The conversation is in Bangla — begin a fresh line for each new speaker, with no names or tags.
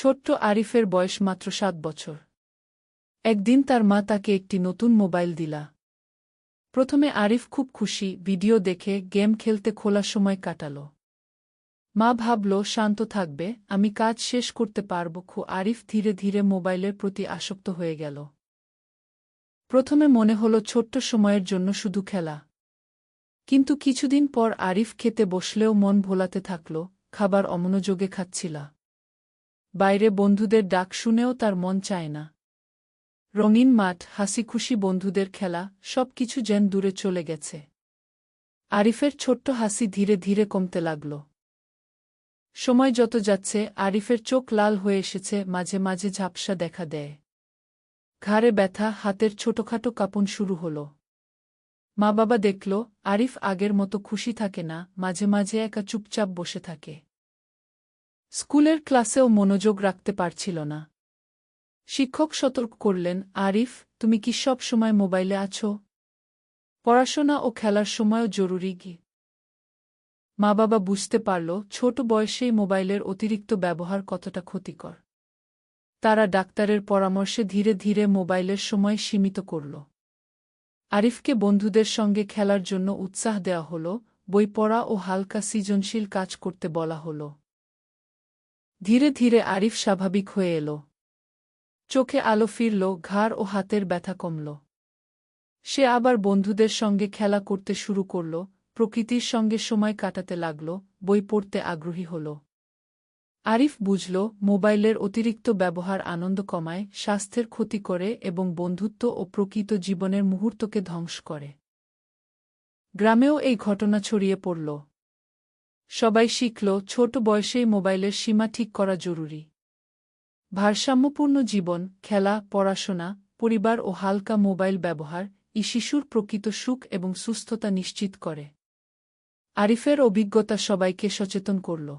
ছোট্ট আরিফের বয়স মাত্র সাত বছর। একদিন তার মা তাকে একটি নতুন মোবাইল দিলা। প্রথমে আরিফ খুব খুশি ভিডিও দেখে গেম খেলতে খোলা সময় কাটাল। মা ভাবল, শান্ত থাকবে, আমি কাজ শেষ করতে পারব। খু আরিফ ধীরে ধীরে মোবাইলের প্রতি আসক্ত হয়ে গেল। প্রথমে মনে হল, ছোট্ট সময়ের জন্য শুধু খেলা। কিন্তু কিছুদিন পর আরিফ খেতে বসলেও মন ভোলাতে থাকল, খাবার অমনোযোগে খাচ্ছিলা। বাইরে বন্ধুদের ডাক শুনেও তার মন চায় না। রঙিন মাঠ, হাসিখুশি বন্ধুদের খেলা সব কিছু যেন দূরে চলে গেছে। আরিফের ছোট্ট হাসি ধীরে ধীরে কমতে লাগল। সময় যত যাচ্ছে, আরিফের চোখ লাল হয়ে এসেছে, মাঝে মাঝে ঝাপসা দেখা দেয়। ঘাড়ে ব্যথা, হাতের ছোটখাটো কাঁপন শুরু হল। মা বাবা দেখল, আরিফ আগের মতো খুশি থাকে না, মাঝে মাঝে একা চুপচাপ বসে থাকে। স্কুলের ক্লাসেও মনোযোগ রাখতে পারছিল না। শিক্ষক সতর্ক করলেন, আরিফ, তুমি কি সব সময় মোবাইলে আছো? পড়াশোনা ও খেলার সময়ও জরুরি কি? মা বাবা বুঝতে পারল, ছোট বয়সেই মোবাইলের অতিরিক্ত ব্যবহার কতটা ক্ষতিকর। তারা ডাক্তারের পরামর্শে ধীরে ধীরে মোবাইলের সময় সীমিত করল। আরিফকে বন্ধুদের সঙ্গে খেলার জন্য উৎসাহ দেওয়া হল, বই পড়া ও হালকা সৃজনশীল কাজ করতে বলা হল। ধীরে ধীরে আরিফ স্বাভাবিক হয়ে এল। চোখে আলো ফিরল, ঘাড় ও হাতের ব্যথা কমল। সে আবার বন্ধুদের সঙ্গে খেলা করতে শুরু করল, প্রকৃতির সঙ্গে সময় কাটাতে লাগল, বই পড়তে আগ্রহী হল। আরিফ বুঝল, মোবাইলের অতিরিক্ত ব্যবহার আনন্দ কমায়, স্বাস্থ্যের ক্ষতি করে এবং বন্ধুত্ব ও প্রকৃত জীবনের মুহূর্তকে ধ্বংস করে। গ্রামেও এই ঘটনা ছড়িয়ে পড়ল। সবাই শিখল ছোট বয়সেই মোবাইলের সীমা ঠিক করা জরুরি। ভারসাম্যপূর্ণ জীবন, খেলা, পড়াশোনা, পরিবার ও হালকা মোবাইল ব্যবহার ই শিশুর প্রকৃত সুখ এবং সুস্থতা নিশ্চিত করে। আরিফের অভিজ্ঞতা সবাইকে সচেতন করল।